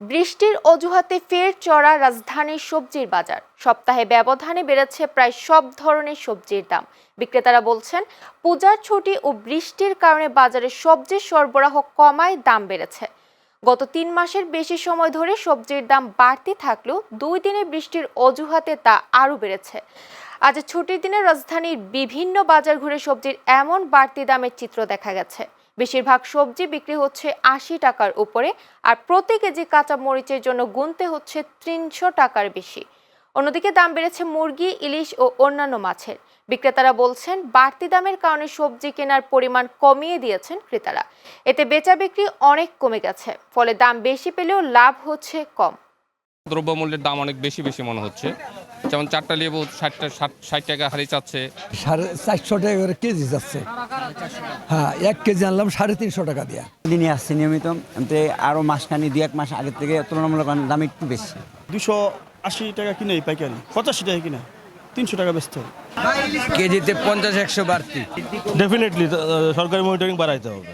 বৃষ্টির অজুহাতে ফের চড়া রাজধানীর সবজির বাজার। সপ্তাহে ব্যবধানে বেড়েছে প্রায় সব ধরনের সবজির দাম। বিক্রেতারা বলছেন, পূজার ছুটি ও বৃষ্টির কারণে বাজারে সবজির সরবরাহ কমায়, দাম বেড়েছে। গত তিন মাসের বেশি সময় ধরে সবজির দাম বাড়তি থাকলেও দুই দিনে বৃষ্টির অজুহাতে তা আরও বেড়েছে। আজ ছুটির দিনে রাজধানীর বিভিন্ন বাজার ঘুরে সবজির এমন বাড়তি দামের চিত্র দেখা গেছে। বেশিরভাগ সবজি বিক্রি হচ্ছে আশি টাকার উপরে আর প্রতি কেজি কাঁচা মরিচের জন্য গুনতে হচ্ছে তিনশো টাকার বেশি। অন্যদিকে দাম বেড়েছে মুরগি, ইলিশ ও অন্যান্য মাছের। বিক্রেতারা বলছেন, বাড়তি দামের কারণে সবজি কেনার পরিমাণ কমিয়ে দিয়েছেন ক্রেতারা। এতে বেচা বিক্রি অনেক কমে গেছে, ফলে দাম বেশি পেলেও লাভ হচ্ছে কম। দ্রব্যমূল্যের দাম অনেক বেশি বেশি মনে হচ্ছে। যেমন চারটা লেবু ষাটটা ষাট ষাট টাকা হারি চাচ্ছে। সাড়ে চারশো টাকা করে কেজি যাচ্ছে। হ্যাঁ এক কেজি আনলাম সাড়ে তিনশো টাকা দিয়া। দিনই আসছে নিয়মিত এমনিতে আরও মাসখানি দুই এক মাস আগের থেকে তুলনামূলক দাম একটু বেশি। দুশো আশি টাকা কিনে পাইকারি পঁচাশি টাকা কিনা তিনশো টাকা বেচতে হবে। কেজিতে পঞ্চাশ একশো বাড়তি। ডেফিনেটলি সরকারি মনিটরিং বাড়াইতে হবে।